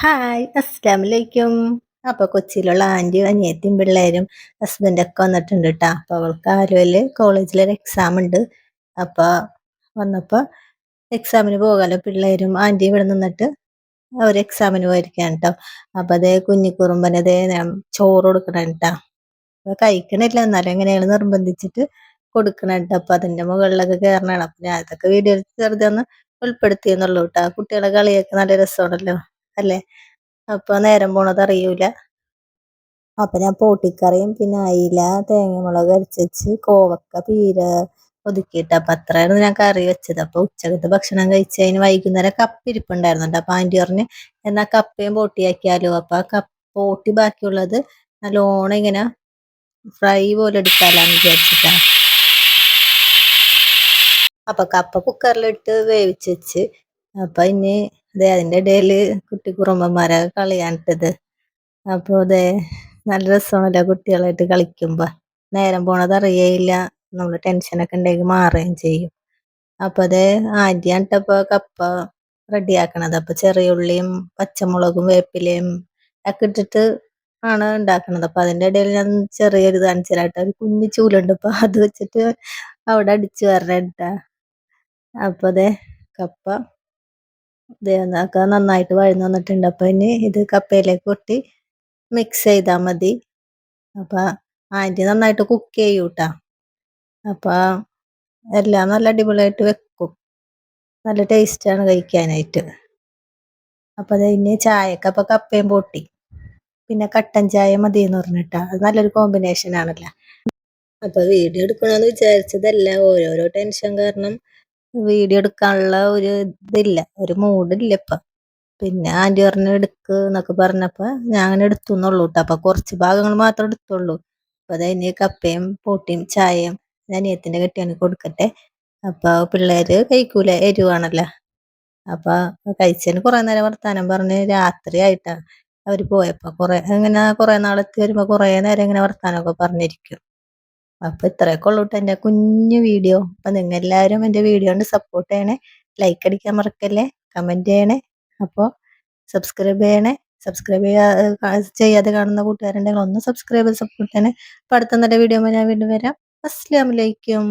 Hi അസ്സാം വലൈക്കും അപ്പൊ കൊച്ചിയിലുള്ള ആന്റിയും അനിയത്തിയും പിള്ളേരും ഹസ്ബൻഡൊക്കെ വന്നിട്ടുണ്ട് കേട്ടോ അപ്പൊ അവൾക്ക് ആലുവൽ കോളേജിലൊരു എക്സാം ഉണ്ട്. അപ്പൊ വന്നപ്പോ എക്സാമിന് പോകാലോ പിള്ളേരും ആന്റിയും ഇവിടെ നിന്നിട്ട് അവർ എക്സാമിന് പോയിരിക്കാണ് കേട്ടോ അപ്പൊ അതേ കുഞ്ഞിക്കുറുമ്പനതേ ചോറ് കൊടുക്കണം കേട്ടോ അപ്പൊ കഴിക്കണില്ല എന്നാലും എങ്ങനെയാണ് നിർബന്ധിച്ചിട്ട് കൊടുക്കണം കേട്ടോ അപ്പൊ അതിന്റെ മുകളിലൊക്കെ കയറണം അപ്പൊ ഞാൻ അതൊക്കെ വീഡിയോ ചെറുതൊന്ന് ഉൾപ്പെടുത്തി ഉൾപ്പെടുത്തിയെന്നുള്ളൂ കേട്ടോ കുട്ടികളെ കളിയൊക്കെ നല്ല രസമാണല്ലോ. അല്ലേ? അപ്പൊ നേരം പോണത് അറിയൂല. അപ്പൊ ഞാൻ പോട്ടിക്കറിയും പിന്നെ അയില തേങ്ങമുളക് അരച്ചുവെച്ച് കോവക്ക പീര ഒതുക്കിയിട്ട്. അപ്പൊ അത്രയായിരുന്നു ഞാൻ കറി വെച്ചത്. അപ്പൊ ഉച്ചകത്ത് ഭക്ഷണം കഴിച്ച് അതിന് വൈകുന്നേരം കപ്പ് ഇരിപ്പുണ്ടായിരുന്നുണ്ട്. അപ്പൊ ആന്റി പറഞ്ഞ് എന്നാ കപ്പയും പൊട്ടിയാക്കിയാലോ? അപ്പൊ ആ കപ്പ് പോട്ടി ബാക്കിയുള്ളത് നല്ലോണം ഇങ്ങനെ ഫ്രൈ പോലെ എടുക്കാലാന്ന് വിചാരിച്ചിട്ടാ. അപ്പൊ കപ്പ കുക്കറിലിട്ട് വേവിച്ച് വെച്ച് അപ്പൊ ഇനി അതെ അതിന്റെ ഇടയിൽ കുട്ടി കുറുമ്പന്മാരെ കളിയാണിട്ടത്. അപ്പൊ അതെ നല്ല രസമാണല്ലോ കുട്ടികളായിട്ട് കളിക്കുമ്പോൾ നേരം പോണത് അറിയേയില്ല നമ്മൾ ടെൻഷനൊക്കെ ഉണ്ടെങ്കിൽ മാറുകയും ചെയ്യും. അപ്പൊ അതെ ആദ്യമായിട്ടപ്പോൾ കപ്പ റെഡിയാക്കണത്. അപ്പൊ ചെറിയ ഉള്ളിയും പച്ചമുളകും വേപ്പിലയും ഒക്കെ ഇട്ടിട്ട് ആണ് ഉണ്ടാക്കണത്. അപ്പൊ അതിന്റെ ഇടയിൽ ഞാൻ ചെറിയൊരു തണിച്ചിലായിട്ട് ഒരു കുഞ്ഞു ചൂലുണ്ട്. അപ്പൊ അത് വെച്ചിട്ട് അവിടെ അടിച്ചു വരണേട്ടാ. അപ്പൊ അതെ കപ്പ ഒക്കെ നന്നായിട്ട് വഴന്നു വന്നിട്ടുണ്ട്. അപ്പൊ ഇനി ഇത് കപ്പയിലേക്ക് കൊട്ടി മിക്സ് ചെയ്താൽ മതി. അപ്പൊ ആന്റി നന്നായിട്ട് കുക്ക് ചെയ്യൂട്ടാ. അപ്പൊ എല്ലാം നല്ല അടിപൊളിയായിട്ട് വെക്കും. നല്ല ടേസ്റ്റാണ് കഴിക്കാനായിട്ട്. അപ്പൊ അത് ഇനി ചായക്ക് അപ്പൊ കപ്പയും പൊട്ടി. പിന്നെ കട്ടൻ ചായ മതി എന്ന് പറഞ്ഞിട്ടാ. അത് നല്ലൊരു കോമ്പിനേഷൻ ആണല്ലോ. അപ്പൊ വീഡിയോ എടുക്കണമെന്ന് വിചാരിച്ചതല്ല. ഓരോരോ ടെൻഷൻ കാരണം വീഡിയോ എടുക്കാനുള്ള ഒരു ഇതില്ല ഒരു മൂഡില്ല ഇപ്പൊ. പിന്നെ ആന്റി പറഞ്ഞു എടുക്ക് എന്നൊക്കെ പറഞ്ഞപ്പോ ഞാൻ അങ്ങനെ എടുത്തു എന്നുള്ളൂ കേട്ടോ അപ്പൊ കുറച്ച് ഭാഗങ്ങൾ മാത്രം എടുത്തുള്ളൂ. അപ്പൊ അതിന് കപ്പയും പൊട്ടിയും ചായയും അനിയത്തിന്റെ കെട്ടിയാണ് കൊടുക്കട്ടെ. അപ്പൊ പിള്ളേര് കഴിക്കൂല എരിവാണല്ലോ. അപ്പൊ കഴിച്ചതിന് കുറെ നേരം വർത്താനം പറഞ്ഞ് രാത്രി ആയിട്ടാ അവർ പോയപ്പോ. കുറെ ഇങ്ങനെ കുറെ നാളെത്തി വരുമ്പോ കുറെ നേരം ഇങ്ങനെ വർത്താനമൊക്കെ പറഞ്ഞിരിക്കും. അപ്പൊ ഇത്രയൊക്കെ ഉള്ളൂ കേട്ടോ കുഞ്ഞു വീഡിയോ. അപ്പൊ നിങ്ങൾ എല്ലാവരും എന്റെ വീഡിയോ കൊണ്ട് സപ്പോർട്ട് ചെയ്യണേ. ലൈക്ക് അടിക്കാൻ മറക്കല്ലേ? കമന്റ് ചെയ്യണേ. അപ്പോൾ സബ്സ്ക്രൈബ് ചെയ്യണേ. സബ്സ്ക്രൈബ് ചെയ്യാ ചെയ്യാതെ കാണുന്ന കൂട്ടുകാരുണ്ടെങ്കിൽ ഒന്ന് സബ്സ്ക്രൈബ് സപ്പോർട്ട് ചെയ്യണേ. അപ്പൊ അടുത്ത നല്ല വീഡിയോ ഞാൻ വീണ്ടും വരാം. അസ്സാം വലൈക്കും